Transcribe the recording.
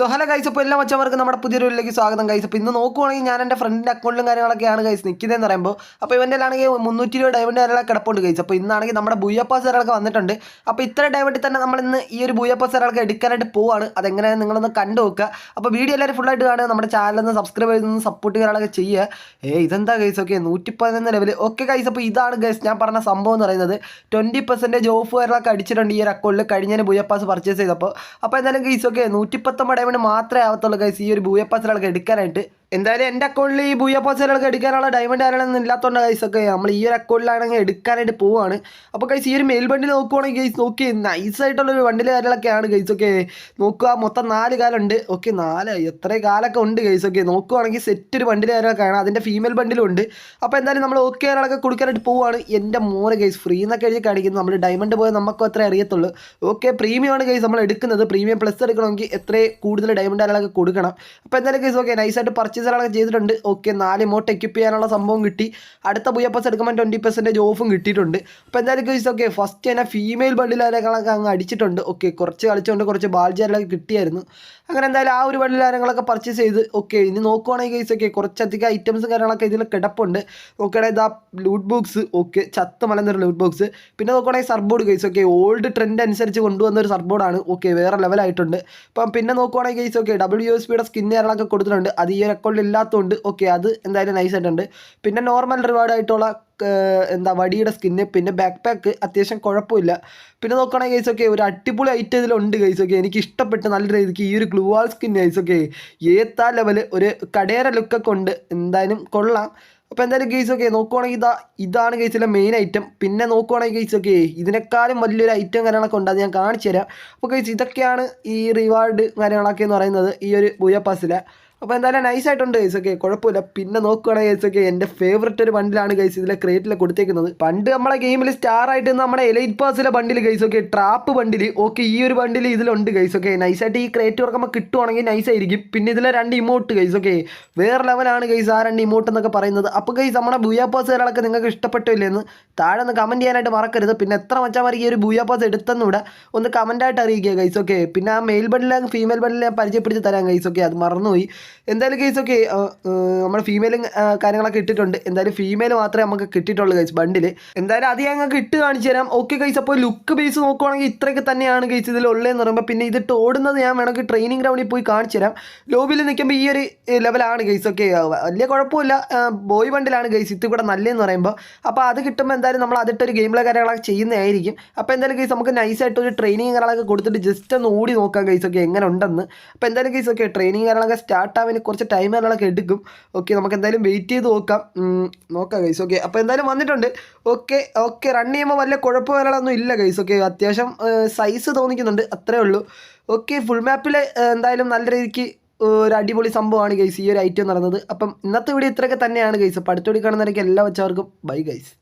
So hello guys ഇപ്പോൾ എല്ലാ മച്ചവർക്ക് നമ്മുടെ പുതിയൊരു വീട്ടിലേക്ക് സ്വാഗതം ഗൈസ് അപ്പോൾ ഇന്ന് നോക്കുവാണെങ്കിൽ ഞാൻ എന്റെ ഫ്രണ്ടിന്റെ അക്കൗണ്ടിലും കാര്യങ്ങളൊക്കെയാണ് ഗൈസ് നിൽക്കുന്നതെന്ന് പറയുമ്പോൾ അപ്പോൾ ഇവന്റെ ആണെങ്കിൽ മുന്നൂറ്റി ഇരുപത് ഡയമണ്ട് കാര്യങ്ങളൊക്കെ കിടപ്പുണ്ട് ഗൈസ് അപ്പോൾ ഇന്നാണെങ്കിൽ നമ്മുടെ ബുയ്യപ്പാസ് ഒരാൾക്ക് വന്നിട്ടുണ്ട്. അപ്പോൾ ഇത്ര ഡയമണ്ടിൽ തന്നെ നമ്മൾ ഇന്ന് ഈ ഒരു ബുയ്യപ്പാസ് ഒരാൾക്ക് എടുക്കാനായിട്ട് പോവാണ്. അതെങ്ങനെ നിങ്ങളൊന്ന് കണ്ടു നോക്കുക. അപ്പോൾ വീഡിയോ എല്ലാവരും ഫുള്ളായിട്ട് കാണുക. നമ്മുടെ ചാനലിൽ സബ്സ്ക്രൈബ് ചെയ്തൊന്ന് സപ്പോർട്ട് ചെയ്യാനൊക്കെ ചെയ്യുക. ഏ ഇതെന്താ ഗൈസ് ഓക്കെ നൂറ്റി പതിനൊന്ന് ലെവൽ ഓക്കെ ഗൈസ് അപ്പോൾ ഇതാണ് ഗൈസ് ഞാൻ പറഞ്ഞ സംഭവം എന്ന് പറയുന്നത്. ട്വന്റി പെർസെന്റേജ് ഓഫ് കാര്യങ്ങളൊക്കെ അടിച്ചിട്ടുണ്ട് ഈ ഒരു അക്കൗണ്ടിൽ കഴിഞ്ഞതിന് ബുയ്യപ്പാസ് പർച്ചേസ് ചെയ്തപ്പോൾ. അപ്പോൾ എന്തായാലും ഗൈസ് ഓക്കെ നൂറ്റിപ്പത്തൊമ്പത് ഡയമണ്ട് മാത്രമേ ആവത്തുള്ളൂ ഗൈസ് ഈ ഒരു ബൂയപ്പാസിലൊക്കെ എടുക്കാനായിട്ട്. എന്തായാലും എന്റെ അക്കൗണ്ടിൽ ഈ ബൂയപ്പാസിലൊക്കെ എടുക്കാനുള്ള ഡയമണ്ട് ആരാണെന്ന് ഇല്ലാത്തതുകൊണ്ട് കൈസൊക്കെ നമ്മൾ ഈ ഒരു അക്കൗണ്ടിലാണെങ്കിൽ എടുക്കാനായിട്ട് പോവാണ്. അപ്പോൾ ഗൈസ് ഈ ഒരു മെയിൽ ബണ്ടിൽ നോക്കുവാണെങ്കിൽ ഗൈസ് നോക്കി നൈസായിട്ടുള്ളൊരു ബണ്ടിൽ കാര്യങ്ങളൊക്കെയാണ് കൈസൊക്കെ നോക്കുക മൊത്തം നാല് കാലുണ്ട്. ഓക്കെ നാല് എത്ര കാലൊക്കെ ഉണ്ട് കൈസൊക്കെ നോക്കുവാണെങ്കിൽ സെറ്റ് ഒരു ബണ്ടിൽ കാര്യങ്ങളൊക്കെയാണ് അതിന്റെ ഫീമെയിൽ ബണ്ടിലും ഉണ്ട്. അപ്പോൾ എന്തായാലും നമ്മൾ ഓക്കെ കാര്യങ്ങളൊക്കെ കൊടുക്കാനായിട്ട് പോവാണ്. എന്റെ മോനെ ഗൈസ് ഫ്രീ എന്നൊക്കെ എഴുതി കാണിക്കുന്നു. നമ്മൾ ഡയമണ്ട് പോയാൽ നമുക്കും അത്രേ അറിയത്തുള്ളൂ. ഓക്കെ പ്രീമിയമാണ് ഗൈസ് നമ്മൾ എടുക്കുന്നത്. പ്രീമിയം പ്ലസ് എടുക്കണമെങ്കിൽ എത്രയും കൂടുതൽ ഡയമണ്ട് കാര്യങ്ങളൊക്കെ കൊടുക്കണം. അപ്പോൾ എന്തായാലും ഗൈസ് ഓക്കെ നൈസായിട്ട് പർച്ചേസ് കാര്യങ്ങളൊക്കെ ചെയ്തിട്ടുണ്ട്. ഓക്കെ നാല് ഇമോട്ട് എക്യുപ്പ് ചെയ്യാനുള്ള സംഭവം കിട്ടി. അടുത്ത ബുയപ്പസ് എടുക്കുമ്പോൾ ട്വന്റി പെർസെന്റേജ് ഓഫും കിട്ടിയിട്ടുണ്ട്. അപ്പോൾ എന്തായാലും ഗൈസ് ഓക്കെ ഫസ്റ്റ് തന്നെ ഫീമെയിൽ ബണ്ടിലാരങ്ങളൊക്കെ അങ്ങ് അടിച്ചിട്ടുണ്ട്. ഓക്കെ കുറച്ച് കളിച്ചുകൊണ്ട് കുറച്ച് ബാൽജാരിലൊക്കെ കിട്ടിയായിരുന്നു. അങ്ങനെ എന്തായാലും ആ ഒരു ബണ്ടിലാരങ്ങളൊക്കെ പർച്ചേസ് ചെയ്ത് ഓക്കെ ഇനി നോക്കുവാണെങ്കിൽ ഗൈസ് ഓക്കെ കുറച്ചധികം ഐറ്റംസും കാര്യങ്ങളൊക്കെ ഇതിൽ കിടപ്പുണ്ട്. നോക്കുകയാണെങ്കിൽ ഇതാ ലൂട്ട് ബോക്സ് ഓക്കെ ചത്ത് മലന്നൊരു ലൂട്ട് ബോക്സ് പിന്നെ നോക്കുകയാണെങ്കിൽ surfboard guys okay old trend അനുസരിച്ച് കൊണ്ടുവന്ന ഒരു സർബോർഡാണ് ഓക്കെ വേറെ ലെവലായിട്ടുണ്ട് അപ്പം പിന്നെ നോക്കുവാണെങ്കിൽ ഗൈസ് ഓക്കെ ഡബ്ല്യു എസ് പിയുടെ കാര്യങ്ങളൊക്കെ കൊടുത്തിട്ടുണ്ട്. അത് ഈ ഒരു അക്കൗണ്ടിൽ ഇല്ലാത്തതുകൊണ്ട് ഓക്കെ അത് എന്തായാലും നൈസ് ആയിട്ടുണ്ട്. പിന്നെ നോർമൽ റിവാർഡ് ആയിട്ടുള്ള എന്താ വടിയുടെ സ്കിന്ന് പിന്നെ ബാക്ക് പാക്ക് അത്യാവശ്യം കുഴപ്പമില്ല. പിന്നെ നോക്കുകയാണെങ്കിൽ ഗൈസ് ഓക്കെ ഒരു അടിപൊളി ഐറ്റം ഇതിലുണ്ട് ഗൈസ് ഓക്കെ എനിക്ക് ഇഷ്ടപ്പെട്ട നല്ല രീതിക്ക് ഈ ഒരു ഗ്ലൂവാൾ സ്കിൻ ഗൈസ് ഓക്കെ ഏത്താ ലെവൽ ഒരു കടേര ലുക്കൊക്കെ ഉണ്ട് എന്തായാലും കൊള്ളാം. അപ്പോൾ എന്തായാലും ഗെയ്സ് ഓക്കെ നോക്കുവാണെങ്കിൽ ഇതാ ഇതാണ് ഗെയ്സിലെ മെയിൻ ഐറ്റം പിന്നെ നോക്കുവാണെങ്കിൽ ഗെയ്സ് ഓക്കെ ഇതിനേക്കാളും വലിയൊരു ഐറ്റം കാര്യങ്ങളൊക്കെ ഉണ്ട് അത് ഞാൻ കാണിച്ചു തരാം അപ്പോൾ ഗെയ്സ് ഇതൊക്കെയാണ് ഈ റിവാർഡ് കാര്യങ്ങളൊക്കെ എന്ന് പറയുന്നത് ഈ ഒരു ബുയപ്പാസിലെ അപ്പോൾ എന്തായാലും നൈസായിട്ടുണ്ട് ഗൈസ് ഓക്കെ കുഴപ്പമില്ല. പിന്നെ നോക്കുകയാണെങ്കിൽ ഗൈസ് ഓക്കെ എന്റെ ഫേവററ്റ് ഒരു ബണ്ടിലാണ് ഗൈസ് ഇതിലെ ക്രേറ്റിൽ കൊടുത്തേക്കുന്നത്. പണ്ട് നമ്മളെ ഗെയിമിൽ സ്റ്റാർ ആയിട്ട് നമ്മുടെ elite പാസിലെ bundle guys okay trap bundle okay ഈ ഒരു ബണ്ടിൽ ഇതിലുണ്ട് ഗൈസ് ഓക്കെ നൈസായിട്ട് ഈ ക്രേറ്റ് തുറക്കുമ്പോൾ കിട്ടുവാണെങ്കിൽ നൈസായിരിക്കും പിന്നെ ഇതിലെ രണ്ട് ഇമോട്ട് ഗൈസ് ഓക്കെ വേറെ ലെവലാണ് ഗൈസ് ആ രണ്ട് ഇമോട്ട് എന്നൊക്കെ പറയുന്നത്. അപ്പോൾ ഗൈസ് നമ്മുടെ ബൂയാ പാസ് ഒരാളൊക്കെ നിങ്ങൾക്ക് ഇഷ്ടപ്പെട്ടില്ലെന്ന് താഴെ ഒന്ന് കമന്റ് ചെയ്യാനായിട്ട് മറക്കരുത്. പിന്നെ എത്ര മച്ചാമാർ ഈ ഒരു ബുയാപ്പാസ് എടുത്തെന്നൂടെ ഒന്ന് കമന്റായിട്ട് അറിയിക്കുക ഗൈസ് ഓക്കെ പിന്നെ ആ മെയിൽ ബണ്ടിലെ ഫീമെയിൽ ബണ്ടിൽ ഞാൻ പരിചയപ്പെടുത്തി തരാം ഗൈസ് ഓക്കെ അത് മറന്നുപോയി. എന്തായാലും കേസ് ഓക്കെ നമ്മുടെ ഫീമെയിലും കാര്യങ്ങളൊക്കെ ഇട്ടിട്ടുണ്ട്. എന്തായാലും ഫീമെയിൽ മാത്രമേ നമുക്ക് കിട്ടിയിട്ടുള്ളൂ ഗൈസ് ബണ്ടിൽ എന്തായാലും അത് ഞങ്ങൾക്ക് ഇട്ട് കാണിച്ചു തരാം. ഓക്കെ ഗൈസ് അപ്പോൾ ലുക്ക് ബേസ് നോക്കുവാണെങ്കിൽ ഇത്രയൊക്കെ തന്നെയാണ് ഗൈസ് ഇതിൽ ഉള്ളതെന്ന് പറയുമ്പോൾ പിന്നെ ഇത് ഓടുന്നത് ഞാൻ വേണമെങ്കിൽ ട്രെയിനിങ് ഗ്രൗണ്ടിൽ പോയി കാണിച്ചു തരാം. ലോബിയിൽ നിൽക്കുമ്പോൾ ഈ ഒരു ലെവലാണ് ഗൈസ് ഓക്കെ വലിയ കുഴപ്പമില്ല. ബോയ് ബണ്ടിലാണ് ഗൈസ് ഇത് കൂടെ നല്ലതെന്ന് പറയുമ്പോൾ അപ്പോൾ അത് കിട്ടുമ്പോൾ എന്തായാലും നമ്മൾ അതിട്ടൊരു ഗെയിമിലെ കാര്യങ്ങളൊക്കെ ചെയ്യുന്നതായിരിക്കും. അപ്പോൾ എന്തായാലും ഗൈസ് നമുക്ക് നൈസായിട്ട് ഒരു ട്രെയിനിങ് കാര്യങ്ങളൊക്കെ കൊടുത്തിട്ട് ജസ്റ്റ് ഒന്ന് ഓടി നോക്കാം ഗൈസ് ഓക്കെ എങ്ങനെ ഉണ്ടെന്ന്. അപ്പോൾ എന്തായാലും ഗൈസ് ഓക്കെ ട്രെയിനിങ് കാര്യങ്ങളൊക്കെ സ്റ്റാർട്ട് ആവാൻ കുറച്ച് ടൈം കാര്യങ്ങളൊക്കെ എടുക്കും. ഓക്കെ നമുക്ക് എന്തായാലും വെയിറ്റ് ചെയ്ത് നോക്കാം. നോക്കാം ഗൈസ് ഓക്കെ അപ്പോൾ എന്തായാലും വന്നിട്ടുണ്ട്. ഓക്കെ ഓക്കെ റൺ ചെയ്യുമ്പോൾ വല്ല കുഴപ്പം കുഴപ്പമില്ലാതൊന്നും ഇല്ല ഗൈസ് ഓക്കെ അത്യാവശ്യം സൈസ് തോന്നിക്കുന്നുണ്ട്. അത്രേ ഉള്ളൂ. ഓക്കെ ഫുൾ മാപ്പിൽ എന്തായാലും നല്ല രീതിക്ക് ഒരു അടിപൊളി സംഭവമാണ് ഗൈസ് ഈ ഒരു ഐറ്റം നടന്നത്. അപ്പം ഇന്നത്തെ വീഡിയോ ഇത്രയൊക്കെ തന്നെയാണ് ഗൈസ് വീഡിയോ കാണുന്നവരൊക്കെ എല്ലാ വെച്ചവർക്കും ബൈ ഗൈസ്